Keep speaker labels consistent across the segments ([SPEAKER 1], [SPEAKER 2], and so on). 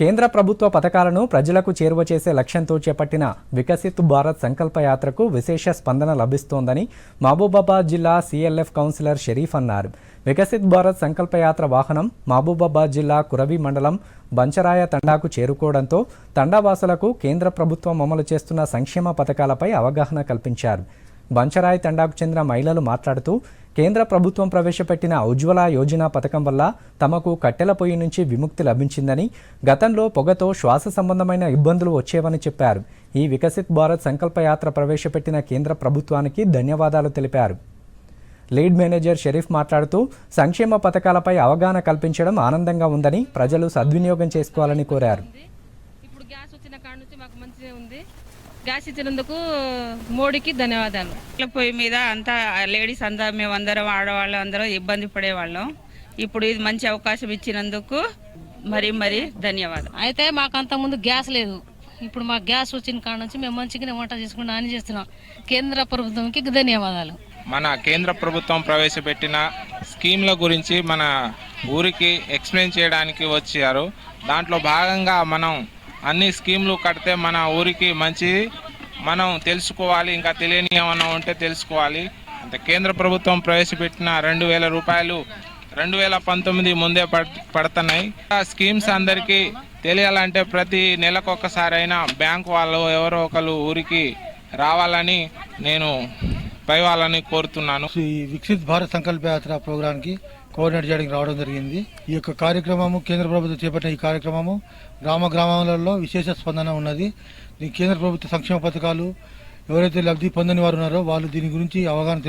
[SPEAKER 1] కేంద్ర ప్రభుత్వ పథకాలను ప్రజలకు చేరువ చేసే లక్ష్యంతో చేపట్టిన వికసిత్ భారత్ సంకల్ప యాత్రకు విశేష స్పందన లభిస్తోందని మహబూబాబాద్ జిల్లా సిఎల్ఎఫ్ కౌన్సిలర్ షరీఫ్ అన్నారు. వికసిత్ భారత్ సంకల్ప యాత్ర వాహనం మహబూబాబాద్ జిల్లా కురవి మండలం బంచరాయ తండాకు చేరుకోవడంతో తండావాసులకు కేంద్ర ప్రభుత్వం అమలు చేస్తున్న సంక్షేమ పథకాలపై అవగాహన కల్పించారు. బంచరాయ్ తండాకు చెందిన మహిళలు మాట్లాడుతూ కేంద్ర ప్రభుత్వం ప్రవేశపెట్టిన ఉజ్వల యోజన పథకం వల్ల తమకు కట్టెల పొయ్యి నుంచి విముక్తి లభించిందని గతంలో పొగతో శ్వాస సంబంధమైన ఇబ్బందులు వచ్చేవని చెప్పారు. ఈ వికసిత్ భారత్ సంకల్పయాత్ర ప్రవేశపెట్టిన కేంద్ర ప్రభుత్వానికి ధన్యవాదాలు తెలిపారు. లీడ్ మేనేజర్ షరీఫ్ మాట్లాడుతూ సంక్షేమ పథకాలపై అవగాహన కల్పించడం ఆనందంగా ఉందని ప్రజలు సద్వినియోగం చేసుకోవాలని కోరారు.
[SPEAKER 2] వచ్చిన కాడ నుంచి మాకు మంచిగా ఉంది. గ్యాస్ ఇచ్చినందుకు మోడీకి ధన్యవాదాలు.
[SPEAKER 3] పొయ్యి మీద అంతా లేడీస్ అంతా మేమందరం ఆడవాళ్ళు అందరం ఇబ్బంది పడేవాళ్ళం. ఇప్పుడు ఇది మంచి అవకాశం ఇచ్చినందుకు మరి మరి ధన్యవాదాలు.
[SPEAKER 4] అయితే మాకు అంత ముందు గ్యాస్ లేదు. ఇప్పుడు మాకు గ్యాస్ వచ్చిన కాడ నుంచి మేము మంచిగానే వంట చేసుకుంటా అని చేస్తున్నాం. కేంద్ర ప్రభుత్వంకి ధన్యవాదాలు.
[SPEAKER 5] మన కేంద్ర ప్రభుత్వం ప్రవేశపెట్టిన స్కీమ్ల గురించి మన ఊరికి ఎక్స్ప్లెయిన్ చేయడానికి వచ్చారు. దాంట్లో భాగంగా మనం అన్ని స్కీమ్లు కడితే మన ఊరికి మంచి మనం తెలుసుకోవాలి ఇంకా తెలియని ఏమన్నా ఉంటే తెలుసుకోవాలి. అంటే కేంద్ర ప్రభుత్వం ప్రవేశపెట్టిన రెండు వేల రూపాయలు రెండు వేల పంతొమ్మిది ముందే పడ్ పడుతున్నాయి. ఆ స్కీమ్స్ అందరికీ తెలియాలంటే ప్రతి నెలకు ఒక్కసారైనా బ్యాంక్ వాళ్ళు ఎవరో ఒకరు ఊరికి రావాలని నేను పైవాలని కోరుతున్నాను.
[SPEAKER 6] ఈ వికసిత్ భారత్ సంకల్ప యాత్ర ప్రోగ్రాంకి కోఆర్డినేట్ చేయడానికి రావడం జరిగింది. ఈ యొక్క కార్యక్రమము కేంద్ర ప్రభుత్వం చేపట్టిన ఈ కార్యక్రమము గ్రామ గ్రామాలలో విశేష స్పందన ఉన్నది. ఈ కేంద్ర ప్రభుత్వ సంక్షేమ పథకాలు ఎవరైతే లబ్ధి పొందని వారు ఉన్నారో వాళ్ళు దీని గురించి అవగాహన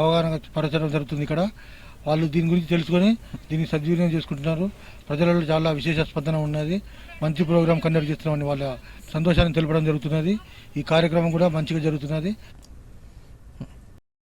[SPEAKER 6] అవగాహన పరచడం జరుగుతుంది ఇక్కడ. వాళ్ళు దీని గురించి తెలుసుకొని దీన్ని సద్వినియోగం చేసుకుంటున్నారు. ప్రజలలో చాలా విశేష స్పందన ఉన్నది. మంచి ప్రోగ్రాం కండక్ట్ చేస్తున్నామని వాళ్ళ సంతోషాన్ని తెలపడం జరుగుతున్నది. ఈ కార్యక్రమం కూడా మంచిగా జరుగుతున్నది.